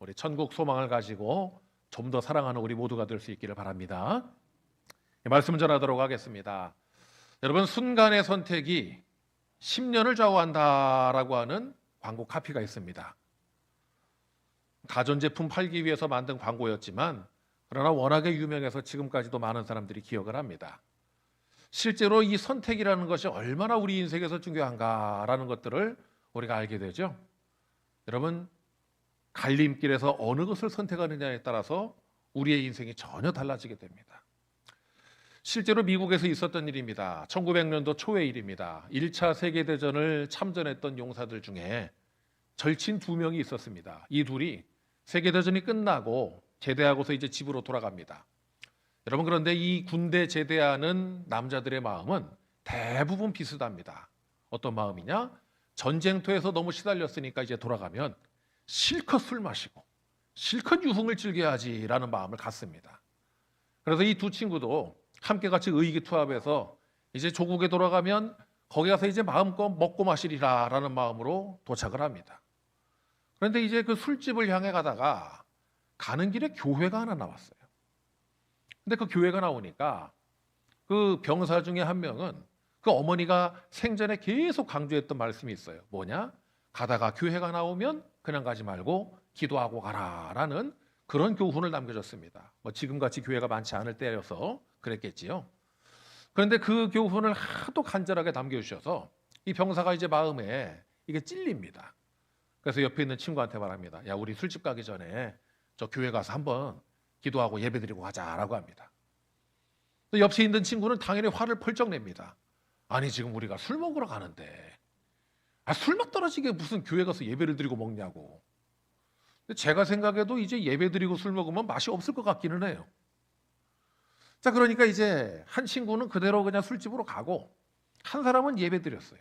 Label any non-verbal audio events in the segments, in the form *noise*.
우리 천국 소망을 가지고 좀 더 사랑하는 우리 모두가 될 수 있기를 바랍니다. 말씀 전하도록 하겠습니다. 여러분 순간의 선택이 10년을 좌우한다라고 하는 광고 카피가 있습니다. 가전제품 팔기 위해서 만든 광고였지만 그러나 워낙에 유명해서 지금까지도 많은 사람들이 기억을 합니다. 실제로 이 선택이라는 것이 얼마나 우리 인생에서 중요한가라는 것들을 우리가 알게 되죠. 여러분 갈림길에서 어느 것을 선택하느냐에 따라서 우리의 인생이 전혀 달라지게 됩니다. 실제로 미국에서 있었던 일입니다. 1900년도 초의 일입니다. 1차 세계대전을 참전했던 용사들 중에 절친 두 명이 있었습니다. 이 둘이 세계대전이 끝나고 제대하고서 이제 집으로 돌아갑니다. 여러분 그런데 이 군대 제대하는 남자들의 마음은 대부분 비슷합니다. 어떤 마음이냐? 전쟁터에서 너무 시달렸으니까 이제 돌아가면 실컷 술 마시고 실컷 유흥을 즐겨야지라는 마음을 갖습니다. 그래서 이 두 친구도 함께 같이 의기투합해서 이제 조국에 돌아가면 거기 가서 이제 마음껏 먹고 마시리라라는 마음으로 도착을 합니다. 그런데 이제 그 술집을 향해 가다가 가는 길에 교회가 하나 나왔어요. 근데 그 교회가 나오니까 그 병사 중에 한 명은 그 어머니가 생전에 계속 강조했던 말씀이 있어요. 뭐냐? 가다가 교회가 나오면 그냥 가지 말고 기도하고 가라라는 그런 교훈을 남겨줬습니다. 뭐 지금같이 교회가 많지 않을 때여서 그랬겠지요. 그런데 그 교훈을 하도 간절하게 남겨주셔서 이 병사가 이제 마음에 이게 찔립니다. 그래서 옆에 있는 친구한테 말합니다. 야, 우리 술집 가기 전에 저 교회 가서 한번 기도하고 예배드리고 가자라고 합니다. 또 옆에 있는 친구는 당연히 화를 펄쩍 냅니다. 아니 지금 우리가 술 먹으러 가는데 아, 술맛 떨어지게 무슨 교회 가서 예배를 드리고 먹냐고. 제가 생각해도 이제 예배 드리고 술 먹으면 맛이 없을 것 같기는 해요. 자, 그러니까 이제 한 친구는 그대로 그냥 술집으로 가고 한 사람은 예배 드렸어요.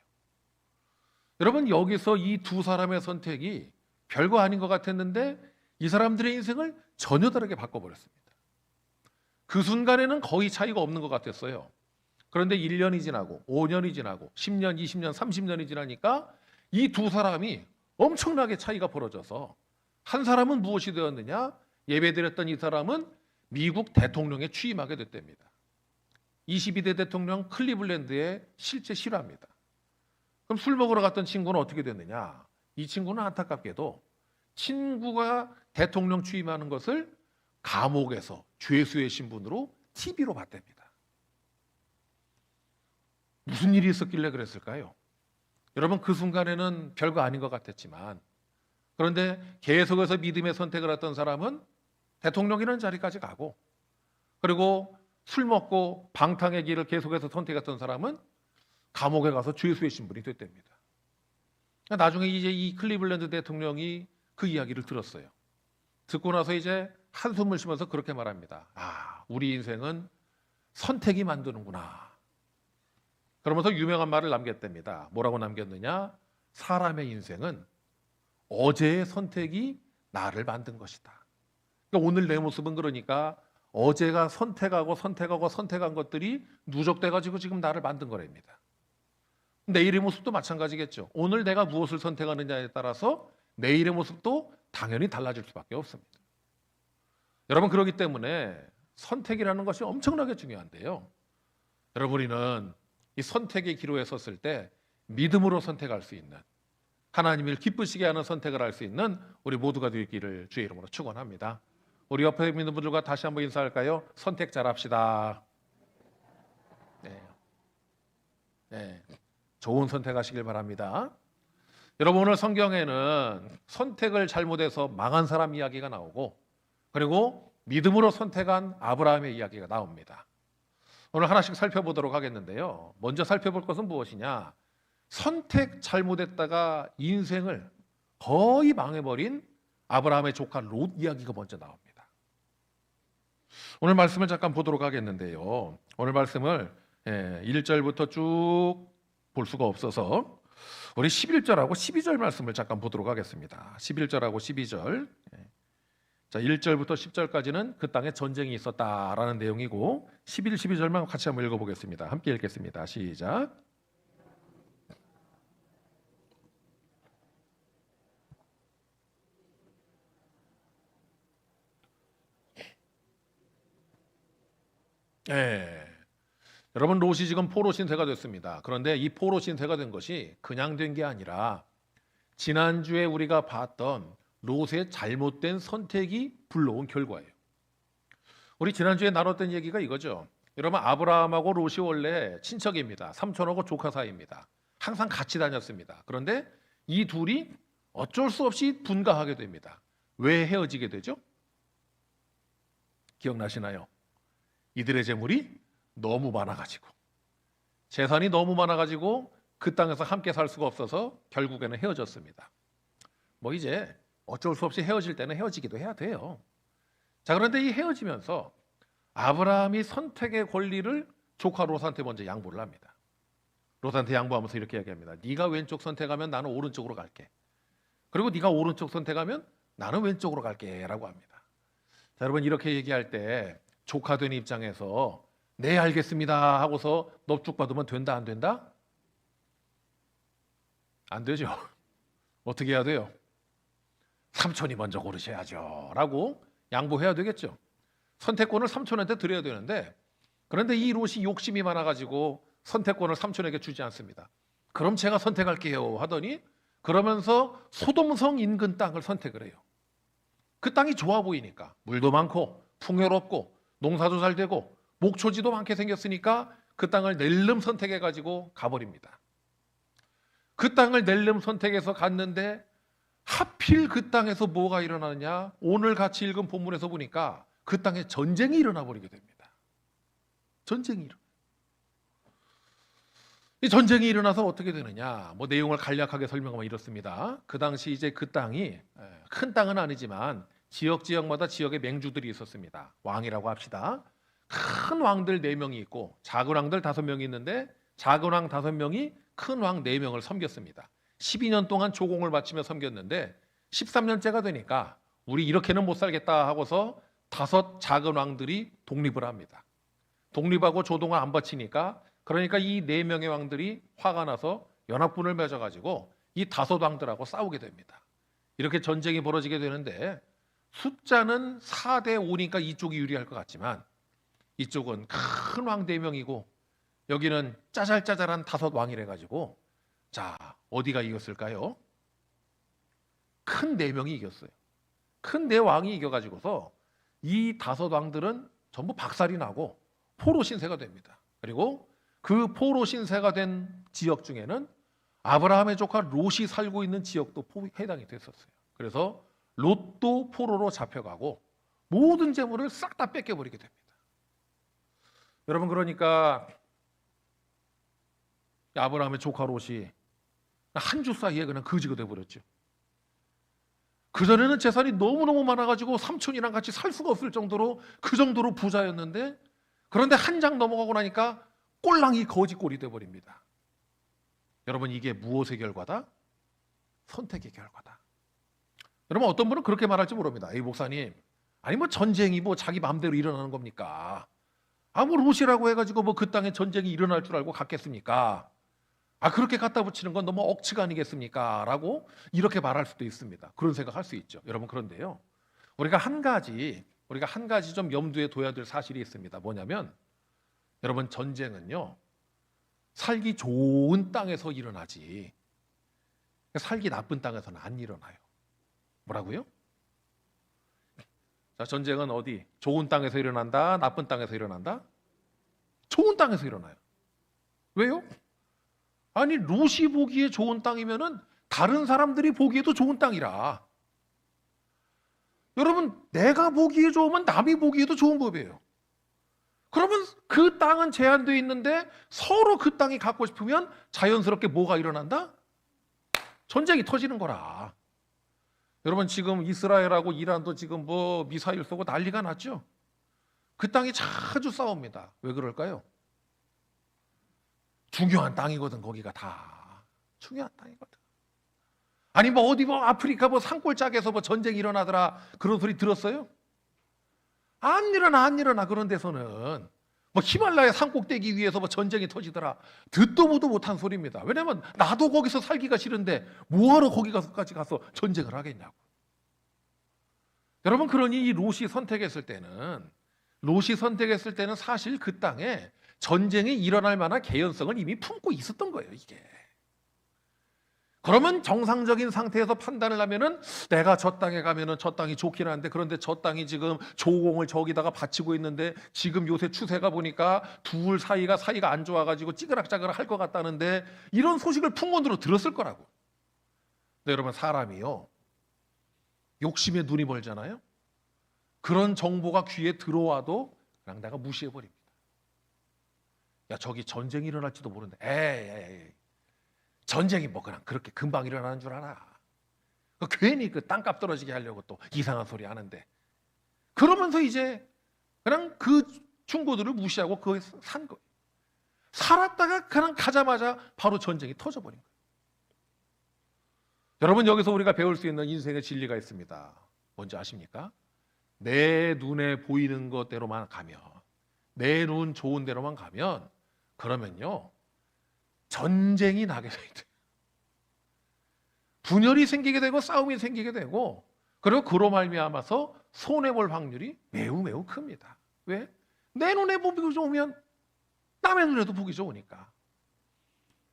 여러분 여기서 이 두 사람의 선택이 별거 아닌 것 같았는데 이 사람들의 인생을 전혀 다르게 바꿔버렸습니다. 그 순간에는 거의 차이가 없는 것 같았어요. 그런데 1년이 지나고 5년이 지나고 10년, 20년, 30년이 지나니까 이 두 사람이 엄청나게 차이가 벌어져서 한 사람은 무엇이 되었느냐? 예배드렸던 이 사람은 미국 대통령에 취임하게 됐답니다. 22대 대통령 클리블랜드에 실제 실화입니다. 그럼 술 먹으러 갔던 친구는 어떻게 됐느냐? 이 친구는 안타깝게도 친구가 대통령 취임하는 것을 감옥에서 죄수의 신분으로 TV로 봤답니다. 무슨 일이 있었길래 그랬을까요? 여러분 그 순간에는 별거 아닌 것 같았지만 그런데 계속해서 믿음의 선택을 했던 사람은 대통령이라는 자리까지 가고 그리고 술 먹고 방탕의 길을 계속해서 선택했던 사람은 감옥에 가서 죄수의 신분이 됐답니다. 나중에 이제 이 클리블랜드 대통령이 그 이야기를 들었어요. 듣고 나서 이제 한숨을 쉬면서 그렇게 말합니다. 아, 우리 인생은 선택이 만드는구나. 그러면서 유명한 말을 남겼답니다. 뭐라고 남겼느냐? 사람의 인생은 어제의 선택이 나를 만든 것이다. 그러니까 오늘 내 모습은 그러니까 어제가 선택하고 선택하고 선택한 것들이 누적돼 가지고 지금 나를 만든 거랍니다. 내일의 모습도 마찬가지겠죠. 오늘 내가 무엇을 선택하느냐에 따라서 내일의 모습도 당연히 달라질 수밖에 없습니다. 여러분 그러기 때문에 선택이라는 것이 엄청나게 중요한데요. 여러분 우리는 이 선택의 기로에 섰을 때 믿음으로 선택할 수 있는 하나님을 기쁘시게 하는 선택을 할 수 있는 우리 모두가 되기를 주의 이름으로 축원합니다. 우리 옆에 있는 분들과 다시 한번 인사할까요? 선택 잘합시다. 네. 네. 좋은 선택하시길 바랍니다. 여러분 오늘 성경에는 선택을 잘못해서 망한 사람 이야기가 나오고 그리고 믿음으로 선택한 아브라함의 이야기가 나옵니다. 오늘 하나씩 살펴보도록 하겠는데요. 먼저 살펴볼 것은 무엇이냐? 선택 잘못했다가 인생을 거의 망해버린 아브라함의 조카 롯 이야기가 먼저 나옵니다. 오늘 말씀을 잠깐 보도록 하겠는데요. 오늘 말씀을 1절부터 예, 쭉볼 수가 없어서 우리 11절하고 12절 말씀을 잠깐 보도록 하겠습니다. 11절하고 12절. 자, 1절부터 10절까지는 그 땅에 전쟁이 있었다라는 내용이고 11, 12절만 같이 한번 읽어 보겠습니다. 함께 읽겠습니다. 시작. 예. 네. 여러분 롯이 지금 포로 신세가 됐습니다. 그런데 이 포로 신세가 된 것이 그냥 된 게 아니라 지난주에 우리가 봤던 롯의 잘못된 선택이 불러온 결과예요. 우리 지난주에 나눴던 얘기가 이거죠. 여러분 아브라함하고 롯이 원래 친척입니다. 삼촌하고 조카 사이입니다. 항상 같이 다녔습니다. 그런데 이 둘이 어쩔 수 없이 분가하게 됩니다. 왜 헤어지게 되죠? 기억나시나요? 이들의 재물이 너무 많아가지고 재산이 너무 많아가지고 그 땅에서 함께 살 수가 없어서 결국에는 헤어졌습니다. 뭐 이제 어쩔 수 없이 헤어질 때는 헤어지기도 해야 돼요. 자 그런데 이 헤어지면서 아브라함이 선택의 권리를 조카 롯한테 먼저 양보를 합니다. 롯한테 양보하면서 이렇게 이야기합니다. 네가 왼쪽 선택하면 나는 오른쪽으로 갈게. 그리고 네가 오른쪽 선택하면 나는 왼쪽으로 갈게라고 합니다. 자, 여러분 이렇게 얘기할 때 조카 된 입장에서 네 알겠습니다 하고서 넙죽 받으면 된다 안 된다? 안 되죠. *laughs* 어떻게 해야 돼요? 삼촌이 먼저 고르셔야죠 라고 양보해야 되겠죠. 선택권을 삼촌한테 드려야 되는데 그런데 이 롯이 욕심이 많아가지고 선택권을 삼촌에게 주지 않습니다. 그럼 제가 선택할게요 하더니 그러면서 소돔성 인근 땅을 선택을 해요. 그 땅이 좋아 보이니까 물도 많고 풍요롭고 농사도 잘 되고 목초지도 많게 생겼으니까 그 땅을 낼름 선택해 가지고 가버립니다. 그 땅을 낼름 선택해서 갔는데 하필 그 땅에서 뭐가 일어나느냐? 오늘 같이 읽은 본문에서 보니까 그 땅에 전쟁이 일어나 버리게 됩니다. 전쟁이 일어. 이 전쟁이 일어나서 어떻게 되느냐? 뭐 내용을 간략하게 설명하면 이렇습니다. 그 당시 이제 그 땅이 에, 큰 땅은 아니지만 지역 지역마다 지역의 맹주들이 있었습니다. 왕이라고 합시다. 큰 왕들 네 명이 있고 작은 왕들 다섯 명이 있는데 작은 왕 다섯 명이 큰왕네 명을 섬겼습니다. 12년 동안 조공을 바치며 섬겼는데 13년째가 되니까 우리 이렇게는 못 살겠다 하고서 다섯 작은 왕들이 독립을 합니다. 독립하고 조동을 안 바치니까 그러니까 이 네 명의 왕들이 화가 나서 연합군을 맺어가지고 이 다섯 왕들하고 싸우게 됩니다. 이렇게 전쟁이 벌어지게 되는데 숫자는 4대 5니까 이쪽이 유리할 것 같지만 이쪽은 큰왕네 명이고 여기는 짜잘짜잘한 다섯 왕이래 가지고 자 어디가 이겼을까요? 큰 네 명이 이겼어요. 큰 네 왕이 이겨가지고서 이 다섯 왕들은 전부 박살이 나고 포로 신세가 됩니다. 그리고 그 포로 신세가 된 지역 중에는 아브라함의 조카 롯이 살고 있는 지역도 포- 해당이 됐었어요. 그래서 롯도 포로로 잡혀가고 모든 재물을 싹 다 뺏겨버리게 됩니다. 여러분 그러니까 아브라함의 조카 롯이 한 주 사이에 그냥 거지가 돼버렸죠. 그 전에는 재산이 너무 너무 많아가지고 삼촌이랑 같이 살 수가 없을 정도로 그 정도로 부자였는데 그런데 한 장 넘어가고 나니까 꼴랑이 거지 꼴이 돼버립니다. 여러분 이게 무엇의 결과다? 선택의 결과다. 여러분 어떤 분은 그렇게 말할지 모릅니다. 이 목사님, 아니 뭐 전쟁이 뭐 자기 마음대로 일어나는 겁니까? 아뭐 롯이라고 해가지고 뭐 그 땅에 전쟁이 일어날 줄 알고 갔겠습니까? 아 그렇게 갖다 붙이는 건 너무 억지가 아니겠습니까? 라고 이렇게 말할 수도 있습니다. 그런 생각할 수 있죠. 여러분 그런데요. 우리가 한 가지 우리가 한 가지 좀 염두에 둬야 될 사실이 있습니다. 뭐냐면 여러분 전쟁은요. 살기 좋은 땅에서 일어나지 살기 나쁜 땅에서는 안 일어나요. 뭐라고요? 자, 전쟁은 어디? 좋은 땅에서 일어난다, 나쁜 땅에서 일어난다? 좋은 땅에서 일어나요. 왜요? 아니 롯이 보기에 좋은 땅이면은 다른 사람들이 보기에도 좋은 땅이라. 여러분 내가 보기에 좋으면 남이 보기에도 좋은 법이에요. 그러면 그 땅은 제한되어 있는데 서로 그 땅이 갖고 싶으면 자연스럽게 뭐가 일어난다? 전쟁이 터지는 거라. 여러분 지금 이스라엘하고 이란도 지금 뭐 미사일 쏘고 난리가 났죠. 그 땅이 자주 싸웁니다. 왜 그럴까요? 중요한 땅이거든 거기가 다 중요한 땅이거든. 아니 뭐 어디 뭐 아프리카 뭐 산골짜기에서 뭐 전쟁이 일어나더라 그런 소리 들었어요? 안 일어나 안 일어나 그런 데서는 뭐 히말라야 산꼭대기 위에서 뭐 전쟁이 터지더라 듣도 보도 못한 소리입니다. 왜냐면 나도 거기서 살기가 싫은데 뭐하러 거기 가서까지 가서 전쟁을 하겠냐고. 여러분 그러니 이 롯이 선택했을 때는 롯이 선택했을 때는 사실 그 땅에 전쟁이 일어날 만한 개연성을 이미 품고 있었던 거예요, 이게. 그러면 정상적인 상태에서 판단을 하면은 내가 저 땅에 가면은 저 땅이 좋긴 한데 그런데 저 땅이 지금 조공을 저기다가 바치고 있는데 지금 요새 추세가 보니까 둘 사이가 사이가 안 좋아가지고 찌그락짜그락 할 것 같다는데 이런 소식을 풍문으로 들었을 거라고. 근데 여러분 사람이요 욕심에 눈이 멀잖아요. 그런 정보가 귀에 들어와도 그냥 내가 무시해 버립니다. 야 저기 전쟁이 일어날지도 모르는데 에이, 전쟁이 뭐 그냥 그렇게 금방 일어나는 줄 알아. 그 괜히 그 땅값 떨어지게 하려고 또 이상한 소리 하는데 그러면서 이제 그냥 그 충고들을 무시하고 거기 산 거예요. 살았다가 그냥 가자마자 바로 전쟁이 터져버린 거예요. 여러분 여기서 우리가 배울 수 있는 인생의 진리가 있습니다. 뭔지 아십니까? 내 눈에 보이는 것대로만 가면 내 눈 좋은 대로만 가면 그러면요 전쟁이 나게 돼요. 분열이 생기게 되고 싸움이 생기게 되고 그리고 그로 말미암아서 손해 볼 확률이 매우 매우 큽니다. 왜? 내 눈에 보기 좋으면 남의 눈에도 보기 좋으니까.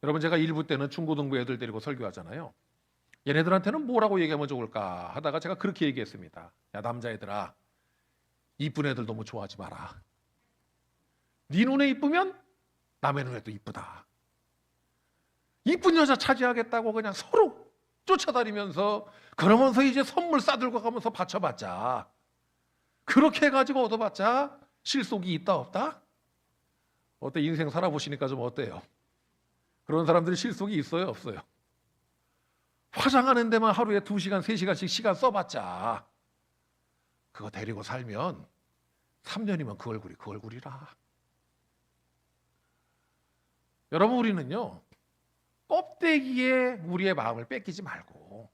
여러분 제가 일부 때는 중고등부 애들 데리고 설교하잖아요. 얘네들한테는 뭐라고 얘기하면 좋을까 하다가 제가 그렇게 얘기했습니다. 야 남자애들아 이쁜 애들 너무 좋아하지 마라. 네 눈에 이쁘면 남의 눈에도 이쁘다. 이쁜 여자 차지하겠다고 그냥 서로 쫓아다니면서 그러면서 이제 선물 싸들고 가면서 바쳐봤자 그렇게 해가지고 얻어봤자 실속이 있다 없다? 어때 인생 살아보시니까 좀 어때요? 그런 사람들이 실속이 있어요 없어요? 화장하는 데만 하루에 두시간세시간씩 시간 써봤자 그거 데리고 살면 3년이면 그 얼굴이 그 얼굴이라. 여러분 우리는요. 껍데기에 우리의 마음을 뺏기지 말고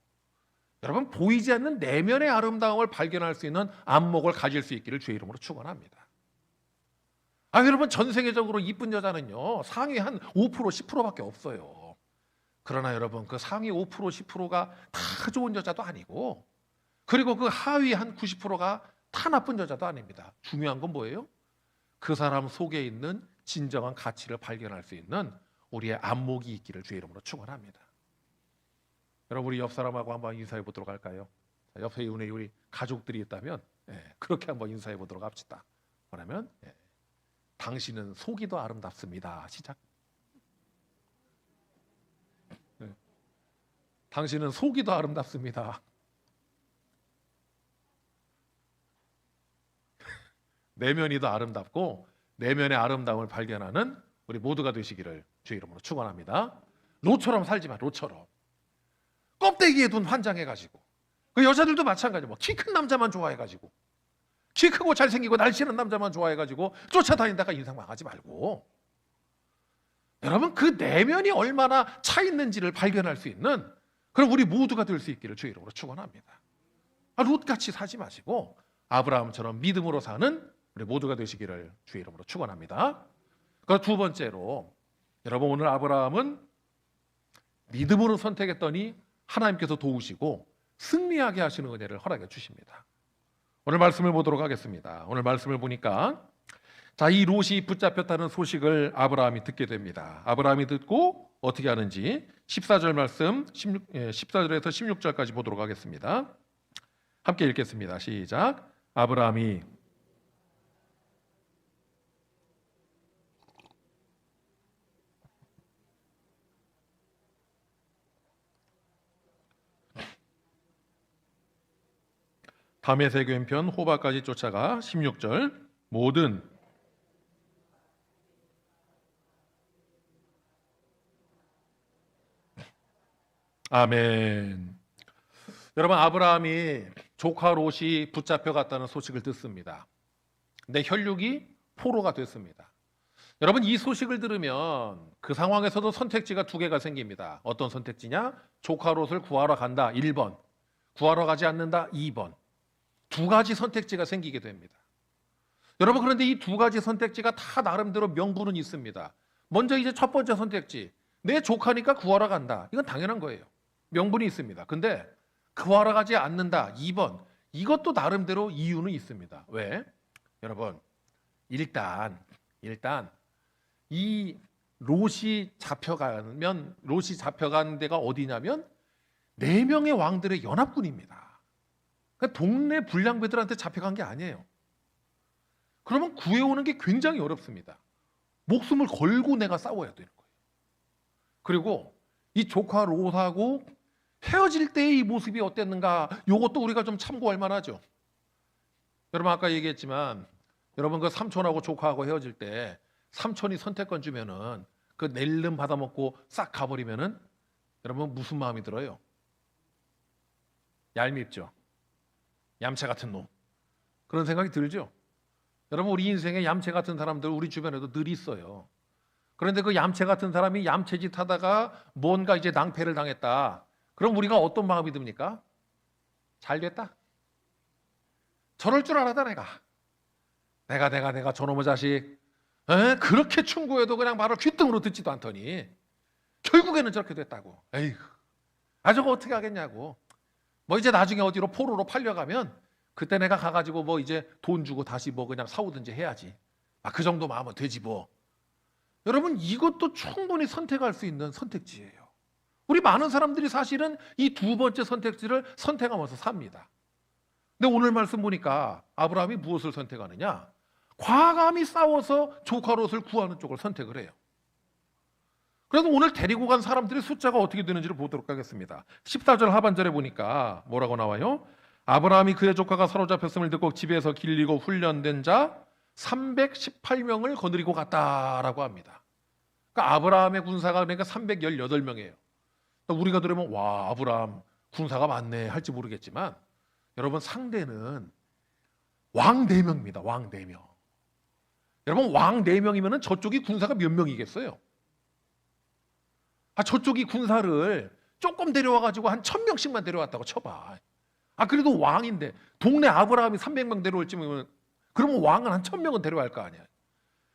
여러분 보이지 않는 내면의 아름다움을 발견할 수 있는 안목을 가질 수 있기를 주의 이름으로 축원합니다. 아 여러분 전 세계적으로 이쁜 여자는요 상위 한 5% 10%밖에 없어요. 그러나 여러분 그 상위 5% 10%가 다 좋은 여자도 아니고 그리고 그 하위 한 90%가 다 나쁜 여자도 아닙니다. 중요한 건 뭐예요? 그 사람 속에 있는 진정한 가치를 발견할 수 있는 우리의 안목이 있기를 주의 이름으로 축원합니다. 여러분 우리 옆 사람하고 한번 인사해 보도록 할까요? 자, 옆에 우리 우리 가족들이 있다면 예, 그렇게 한번 인사해 보도록 합시다. 뭐냐면 예, 당신은 속이 더 아름답습니다. 시작. 예, 당신은 속이 더 아름답습니다. *laughs* 내면이 더 아름답고 내면의 아름다움을 발견하는 우리 모두가 되시기를 주의 이름으로 축원합니다. 로처럼 살지 마. 로처럼. 껍데기에 눈 환장해 가지고. 그 여자들도 마찬가지. 뭐키 큰 남자만 좋아해 가지고. 키 크고 잘생기고 날씬한 남자만 좋아해 가지고 쫓아다니다가 인상 망하지 말고. 여러분 그 내면이 얼마나 차 있는지를 발견할 수 있는 그럼 우리 모두가 될 수 있기를 주의 이름으로 축원합니다. 아, 롯같이 사지 마시고 아브라함처럼 믿음으로 사는 우리 모두가 되시기를 주의 이름으로 축원합니다. 그두 번째로 여러분 오늘 아브라함은 믿음으로 선택했더니 하나님께서 도우시고 승리하게 하시는 은혜를 허락해 주십니다. 오늘 말씀을 보도록 하겠습니다. 오늘 말씀을 보니까 자, 이 롯이 붙잡혔다는 소식을 아브라함이 듣게 됩니다. 아브라함이 듣고 어떻게 하는지 14절 말씀 16, 예, 14절에서 16절까지 보도록 하겠습니다. 함께 읽겠습니다. 시작. 아브라함이 담에색 왼편 호바까지 쫓아가 16절 모든 아멘. 여러분 아브라함이 조카 롯이 붙잡혀 갔다는 소식을 듣습니다. 근데 혈육이 포로가 됐습니다. 여러분 이 소식을 들으면 그 상황에서도 선택지가 두 개가 생깁니다. 어떤 선택지냐? 조카 롯을 구하러 간다. 1번. 구하러 가지 않는다. 2번. 두 가지 선택지가 생기게 됩니다. 여러분 그런데 이 두 가지 선택지가 다 나름대로 명분은 있습니다. 먼저 이제 첫 번째 선택지. 내 조카니까 구하러 간다. 이건 당연한 거예요. 명분이 있습니다. 근데 구하러 가지 않는다. 2번. 이것도 나름대로 이유는 있습니다. 왜? 여러분, 일단 일단 이 롯이 잡혀가면 롯이 잡혀간 데가 어디냐면 네 명의 왕들의 연합군입니다. 동네 불량배들한테 잡혀간 게 아니에요. 그러면 구해오는 게 굉장히 어렵습니다. 목숨을 걸고 내가 싸워야 되는 거예요. 그리고 이 조카 롯하고 헤어질 때의 이 모습이 어땠는가? 이것도 우리가 좀 참고할 만하죠. 여러분 아까 얘기했지만 여러분 그 삼촌하고 조카하고 헤어질 때 삼촌이 선택권 주면은 그 낼름 받아먹고 싹 가버리면은 여러분 무슨 마음이 들어요? 얄밉죠. 얌체 같은 놈. 그런 생각이 들죠. 여러분 우리 인생에 얌체 같은 사람들 우리 주변에도 늘 있어요. 그런데 그 얌체 같은 사람이 얌체짓 하다가 뭔가 이제 낭패를 당했다. 그럼 우리가 어떤 마음이 듭니까? 잘 됐다. 저럴 줄 알았다 내가. 내가 내가 내가 저놈의 자식. 에? 그렇게 충고해도 그냥 말을 귓등으로 듣지도 않더니 결국에는 저렇게 됐다고. 에이구. 아 저거 어떻게 하겠냐고. 뭐 이제 나중에 어디로 포로로 팔려가면 그때 내가 가가지고 뭐 이제 돈 주고 다시 뭐 그냥 사오든지 해야지. 아 그 정도 마음은 되지 뭐. 여러분 이것도 충분히 선택할 수 있는 선택지예요. 우리 많은 사람들이 사실은 이 두 번째 선택지를 선택하면서 삽니다. 근데 오늘 말씀 보니까 아브라함이 무엇을 선택하느냐? 과감히 싸워서 조카 롯을 구하는 쪽을 선택을 해요. 그래서 오늘 데리고 간 사람들의 숫자가 어떻게 되는지를 보도록 하겠습니다. 14절 하반절에 보니까 뭐라고 나와요? 아브라함이 그의 조카가 사로잡혔음을 듣고 집에서 길리고 훈련된 자 318명을 거느리고 갔다라고 합니다. 그러니까 아브라함의 군사가 그러니까 318명이에요. 우리가 들으면 와 아브라함 군사가 많네 할지 모르겠지만 여러분 상대는 왕 4명입니다. 왕 4명. 여러분 왕 4명이면 저쪽이 군사가 몇 명이겠어요? 아 저쪽이 군사를 조금 데려와 가지고 한 1000명씩만 데려왔다고 쳐봐. 아 그래도 왕인데 동네 아브라함이 300명 데려올지면 그러면 왕은 한 1000명은 데려갈 거 아니야.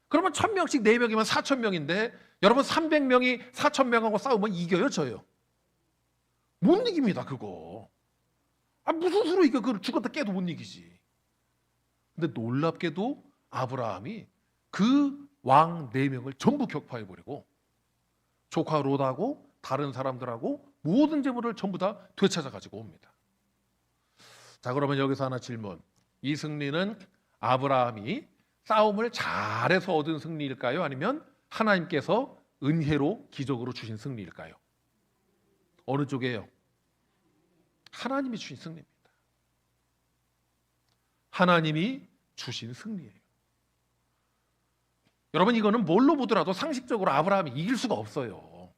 그러면 1000명씩 4명이면 4000명인데 여러분 300명이 4000명하고 싸우면 이겨요, 져요? 못 이깁니다, 그거. 아, 무슨 수로 이겨? 그걸 죽었다 깨도 못 이기지. 근데 놀랍게도 아브라함이 그 왕 네 명을 전부 격파해 버리고 조카 롯하고 다른 사람들하고 모든 재물을 전부 다 되찾아 가지고 옵니다. 자, 그러면 여기서 하나 질문. 이 승리는 아브라함이 싸움을 잘해서 얻은 승리일까요? 아니면 하나님께서 은혜로 기적으로 주신 승리일까요? 어느 쪽이에요? 하나님이 주신 승리입니다. 하나님이 주신 승리예요. 여러분 이거는 뭘로 보더라도 상식적으로 아브라함이 이길 수가 없어요.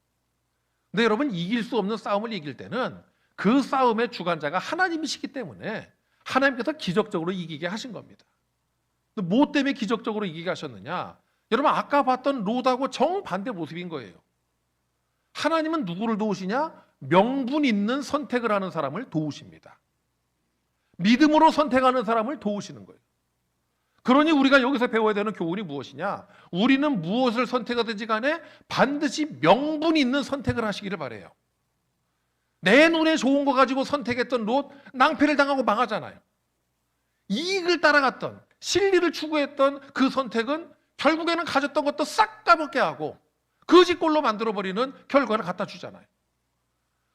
근데 여러분 이길 수 없는 싸움을 이길 때는 그 싸움의 주관자가 하나님이시기 때문에 하나님께서 기적적으로 이기게 하신 겁니다. 뭐 때문에 기적적으로 이기게 하셨느냐? 여러분 아까 봤던 롯하고 정반대 모습인 거예요. 하나님은 누구를 도우시냐? 명분 있는 선택을 하는 사람을 도우십니다. 믿음으로 선택하는 사람을 도우시는 거예요. 그러니 우리가 여기서 배워야 되는 교훈이 무엇이냐? 우리는 무엇을 선택하든지 간에 반드시 명분 있는 선택을 하시기를 바래요. 내 눈에 좋은 거 가지고 선택했던 롯 낭패를 당하고 망하잖아요. 이익을 따라갔던 실리를 추구했던 그 선택은 결국에는 가졌던 것도 싹 까먹게 하고 거짓골로 만들어 버리는 결과를 갖다 주잖아요.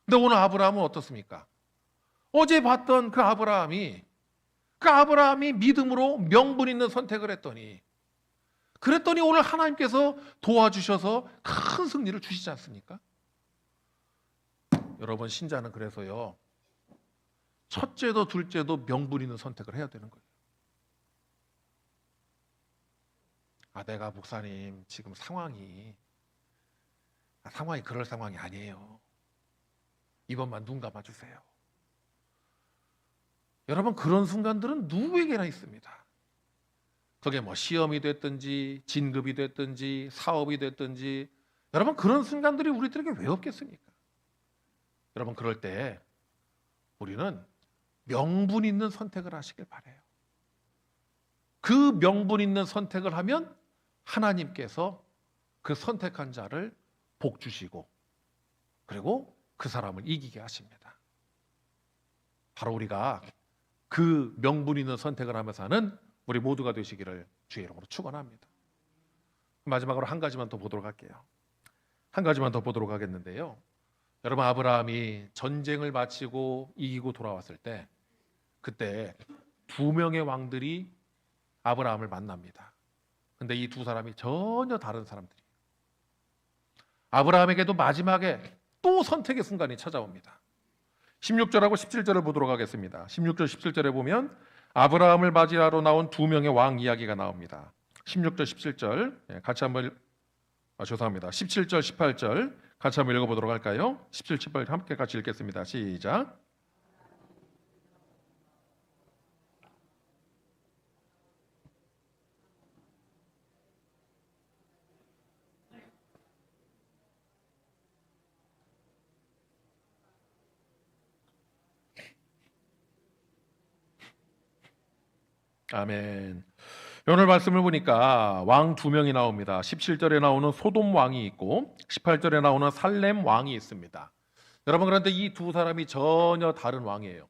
근데 오늘 아브라함은 어떻습니까? 어제 봤던 그 아브라함이 그 아브라함이 믿음으로 명분 있는 선택을 했더니 그랬더니 오늘 하나님께서 도와주셔서 큰 승리를 주시지 않습니까? 여러분 신자는 그래서요. 첫째도 둘째도 명분 있는 선택을 해야 되는 거예요. 아, 내가 목사님 지금 상황이 아, 상황이 그럴 상황이 아니에요. 이번만 눈 감아 주세요. 여러분 그런 순간들은 누구에게나 있습니다. 그게 뭐 시험이 됐든지 진급이 됐든지 사업이 됐든지 여러분 그런 순간들이 우리들에게 왜 없겠습니까? 여러분 그럴 때 우리는 명분 있는 선택을 하시길 바래요. 그 명분 있는 선택을 하면 하나님께서 그 선택한 자를 복 주시고 그리고 그 사람을 이기게 하십니다. 바로 우리가 그 명분 있는 선택을 하면서 하는 우리 모두가 되시기를 주의 이름으로 축원합니다. 마지막으로 한 가지만 더 보도록 할게요. 한 가지만 더 보도록 하겠는데요. 여러분 아브라함이 전쟁을 마치고 이기고 돌아왔을 때 그때 두 명의 왕들이 아브라함을 만납니다. 근데 이 두 사람이 전혀 다른 사람들이에요. 아브라함에게도 마지막에 또 선택의 순간이 찾아옵니다. 16절하고 17절을 보도록 하겠습니다. 16절 17절에 보면 아브라함을 맞이하러 나온 두 명의 왕 이야기가 나옵니다. 16절 17절 예, 같이 한번 아, 죄송합니다. 17절 18절 같이 한번 읽어보도록 할까요? 17, 18 함께 같이 읽겠습니다. 시작. 아멘. 오늘 말씀을 보니까 왕 두 명이 나옵니다. 17절에 나오는 소돔 왕이 있고 18절에 나오는 살렘 왕이 있습니다. 여러분 그런데 이 두 사람이 전혀 다른 왕이에요.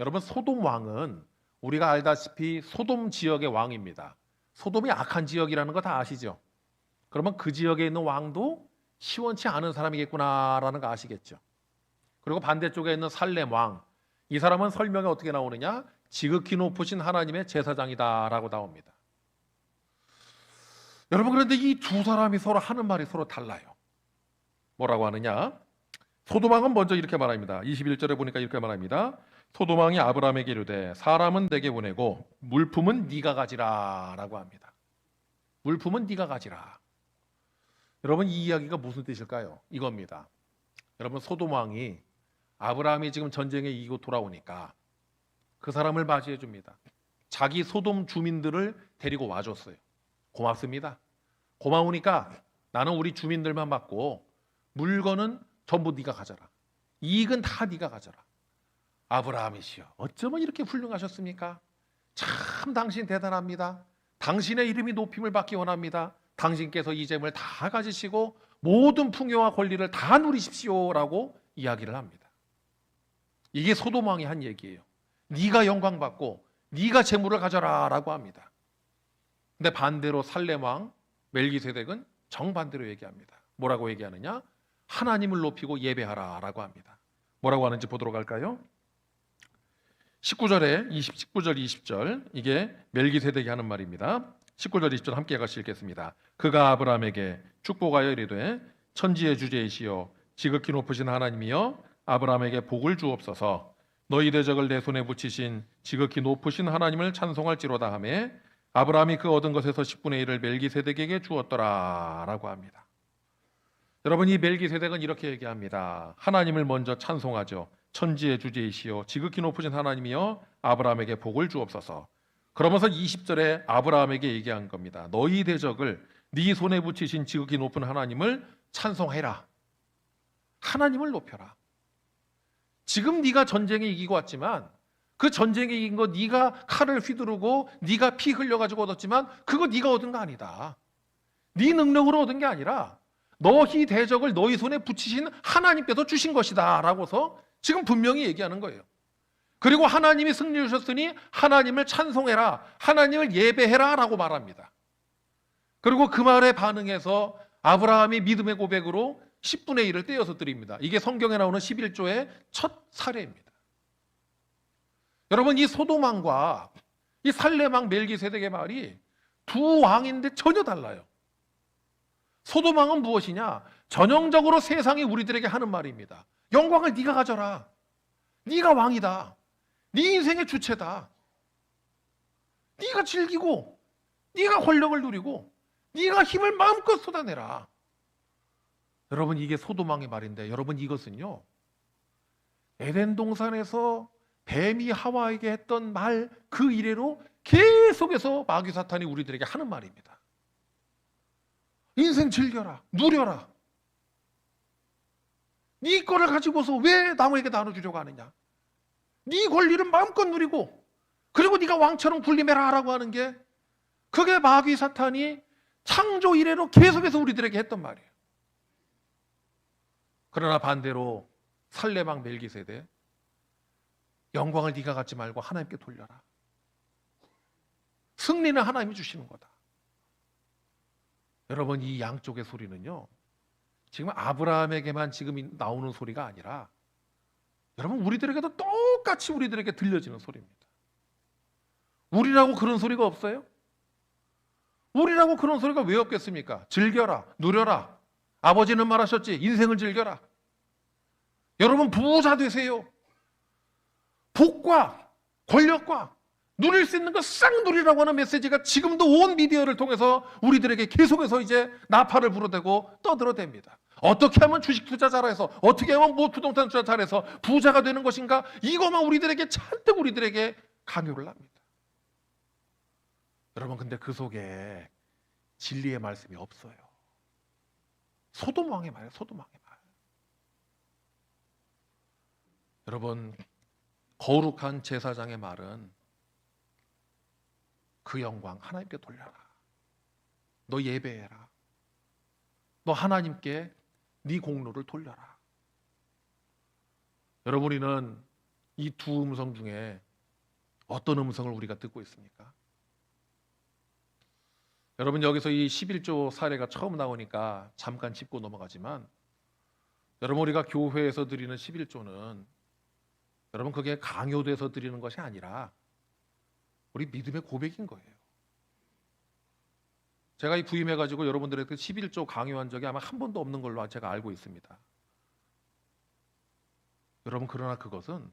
여러분 소돔 왕은 우리가 알다시피 소돔 지역의 왕입니다. 소돔이 악한 지역이라는 거 다 아시죠? 그러면 그 지역에 있는 왕도 시원치 않은 사람이겠구나라는 거 아시겠죠? 그리고 반대쪽에 있는 살렘 왕. 이 사람은 설명에 어떻게 나오느냐? 지극히 높으신 하나님의 제사장이다라고 나옵니다. 여러분 그런데 이 두 사람이 서로 하는 말이 서로 달라요. 뭐라고 하느냐? 소도망은 먼저 이렇게 말합니다. 21절에 보니까 이렇게 말합니다. 소도망이 아브라함에게 이르되 사람은 내게 보내고 물품은 네가 가지라라고 합니다. 물품은 네가 가지라. 여러분 이 이야기가 무슨 뜻일까요? 이겁니다. 여러분 소돔 왕이 아브라함이 지금 전쟁에 이기고 돌아오니까 그 사람을 맞이해 줍니다. 자기 소돔 주민들을 데리고 와줬어요. 고맙습니다. 고마우니까 나는 우리 주민들만 받고 물건은 전부 네가 가져라. 이익은 다 네가 가져라. 아브라함이시여, 어쩌면 이렇게 훌륭하셨습니까? 참 당신 대단합니다. 당신의 이름이 높임을 받기 원합니다. 당신께서 이 재물 다 가지시고 모든 풍요와 권리를 다 누리십시오라고 이야기를 합니다. 이게 소돔 왕이 한 얘기예요. 네가 영광 받고 네가 재물을 가져라라고 합니다. 근데 반대로 살렘 왕 멜기세덱은 정반대로 얘기합니다. 뭐라고 얘기하느냐? 하나님을 높이고 예배하라라고 합니다. 뭐라고 하는지 보도록 할까요? 19절에 20, 19절 20절 이게 멜기세덱이 하는 말입니다. 19절 20절 함께 같이 읽겠습니다. 그가 아브라함에게 축복하여 이르되 천지의 주제이시여 지극히 높으신 하나님이여 아브라함에게 복을 주옵소서 너희 대적을 내 손에 붙이신 지극히 높으신 하나님을 찬송할지로다 하매 아브라함이 그 얻은 것에서 10분의 1을 멜기세덱에게 주었더라라고 합니다. 여러분 이 멜기세덱은 이렇게 얘기합니다. 하나님을 먼저 찬송하죠. 천지의 주제이시여 지극히 높으신 하나님이여 아브라함에게 복을 주옵소서. 그러면서 20절에 아브라함에게 얘기한 겁니다. 너희 대적을 네 손에 붙이신 지극히 높은 하나님을 찬송해라. 하나님을 높여라. 지금 네가 전쟁에 이기고 왔지만 그 전쟁에 이긴 거 네가 칼을 휘두르고 네가 피 흘려가지고 얻었지만 그거 네가 얻은 거 아니다. 네 능력으로 얻은 게 아니라 너희 대적을 너희 손에 붙이신 하나님께서 주신 것이다 라고서 지금 분명히 얘기하는 거예요. 그리고 하나님이 승리 주셨으니 하나님을 찬송해라, 하나님을 예배해라 라고 말합니다. 그리고 그 말에 반응해서 아브라함이 믿음의 고백으로 10분의 1을 떼어서 드립니다. 이게 성경에 나오는 11조의 첫 사례입니다. 여러분 이 소도망과 이 살레망 멜기세덱의 말이 두 왕인데 전혀 달라요. 소도망은 무엇이냐? 전형적으로 세상이 우리들에게 하는 말입니다. 영광을 네가 가져라. 네가 왕이다. 네 인생의 주체다. 네가 즐기고 네가 권력을 누리고 네가 힘을 마음껏 쏟아내라. 여러분 이게 소도망의 말인데 여러분 이것은요. 에덴 동산에서 뱀이 하와에게 했던 말 그 이래로 계속해서 마귀 사탄이 우리들에게 하는 말입니다. 인생 즐겨라, 누려라. 네 거를 가지고서 왜 남에게 나눠주려고 하느냐? 네 권리를 마음껏 누리고 그리고 네가 왕처럼 군림해라 하라고 하는 게 그게 마귀 사탄이 창조 이래로 계속해서 우리들에게 했던 말이에요. 그러나 반대로 살레방 멜기세대 영광을 네가 갖지 말고 하나님께 돌려라. 승리는 하나님이 주시는 거다. 여러분 이 양쪽의 소리는요. 지금 아브라함에게만 지금 나오는 소리가 아니라 여러분 우리들에게도 똑같이 우리들에게 들려지는 소리입니다. 우리라고 그런 소리가 없어요? 우리라고 그런 소리가 왜 없겠습니까? 즐겨라, 누려라. 아버지는 말하셨지, 인생을 즐겨라. 여러분 부자 되세요. 복과 권력과 누릴 수 있는 거 싹 누리라고 하는 메시지가 지금도 온 미디어를 통해서 우리들에게 계속해서 이제 나팔을 불어대고 떠들어댑니다. 어떻게 하면 주식 투자 잘해서 어떻게 하면 뭐 부동산 투자 잘해서 부자가 되는 것인가 이것만 우리들에게 잔뜩 우리들에게 강요를 합니다. 여러분 근데 그 속에 진리의 말씀이 없어요. 소돔 왕의 말, 소돔 왕의 말. 여러분 거룩한 제사장의 말은 그 영광 하나님께 돌려라. 너 예배해라. 너 하나님께 네 공로를 돌려라. 여러분 우리는 이 두 음성 중에 어떤 음성을 우리가 듣고 있습니까? 여러분 여기서 이 11조 사례가 처음 나오니까 잠깐 짚고 넘어가지만 여러분 우리가 교회에서 드리는 11조는 여러분 그게 강요돼서 드리는 것이 아니라 우리 믿음의 고백인 거예요. 제가 이 부임해 가지고 여러분들에게 11조 강요한 적이 아마 한 번도 없는 걸로 제가 알고 있습니다. 여러분 그러나 그것은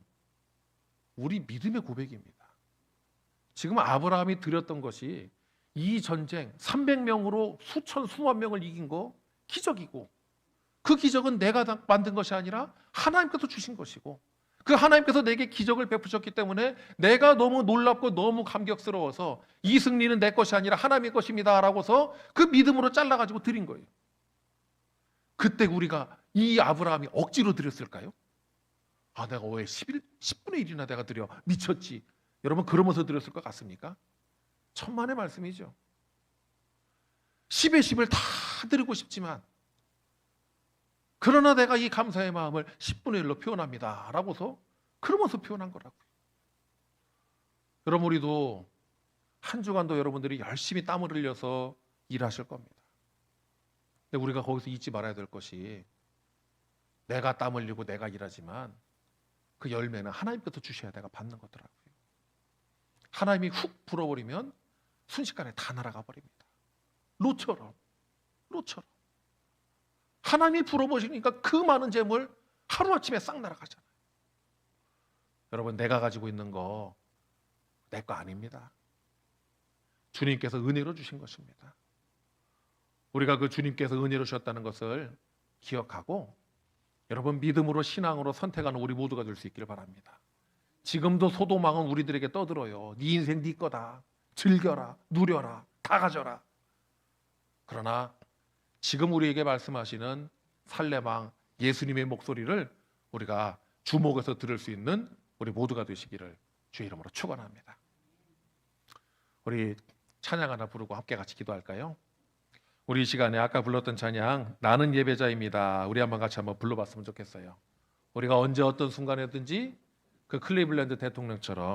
우리 믿음의 고백입니다. 지금 아브라함이 드렸던 것이 이 전쟁 300명으로 수천 수만 명을 이긴 거 기적이고 그 기적은 내가 다 만든 것이 아니라 하나님께서 주신 것이고 그 하나님께서 내게 기적을 베푸셨기 때문에 내가 너무 놀랍고 너무 감격스러워서 이 승리는 내 것이 아니라 하나님의 것입니다 라고서 그 믿음으로 잘라 가지고 드린 거예요. 그때 우리가 이 아브라함이 억지로 드렸을까요? 아, 내가 왜 11, 10분의 1이나 내가 드려 미쳤지. 여러분 그러면서 드렸을 것 같습니까? 천만의 말씀이죠. 10의 10을 다 드리고 싶지만 그러나 내가 이 감사의 마음을 10분의 1로 표현합니다. 라고서 그러면서 표현한 거라고요. 여러분 우리도 한 주간도 여러분들이 열심히 땀을 흘려서 일하실 겁니다. 근데 우리가 거기서 잊지 말아야 될 것이 내가 땀 흘리고 내가 일하지만 그 열매는 하나님께서 주셔야 내가 받는 거더라고요. 하나님이 훅 불어버리면 순식간에 다 날아가 버립니다. 로처럼, 로처럼. 하나님이 불어보시니까 그 많은 재물 하루아침에 싹 날아가잖아요. 여러분, 내가 가지고 있는 거 내 거 아닙니다. 주님께서 은혜로 주신 것입니다. 우리가 그 주님께서 은혜로 주셨다는 것을 기억하고 여러분 믿음으로 신앙으로 선택하는 우리 모두가 될 수 있기를 바랍니다. 지금도 소도망은 우리들에게 떠들어요. 네 인생 네 거다. 즐겨라, 누려라, 다 가져라. 그러나 지금 우리에게 말씀하시는 살레망 예수님의 목소리를 우리가 주목해서 들을 수 있는 우리 모두가 되시기를 주의 이름으로 축원합니다. 우리 찬양 하나 부르고 함께 같이 기도할까요? 우리 이 시간에 아까 불렀던 찬양 나는 예배자입니다. 우리 한번 같이 한번 불러봤으면 좋겠어요. 우리가 언제 어떤 순간에든지 그 클리블랜드 대통령처럼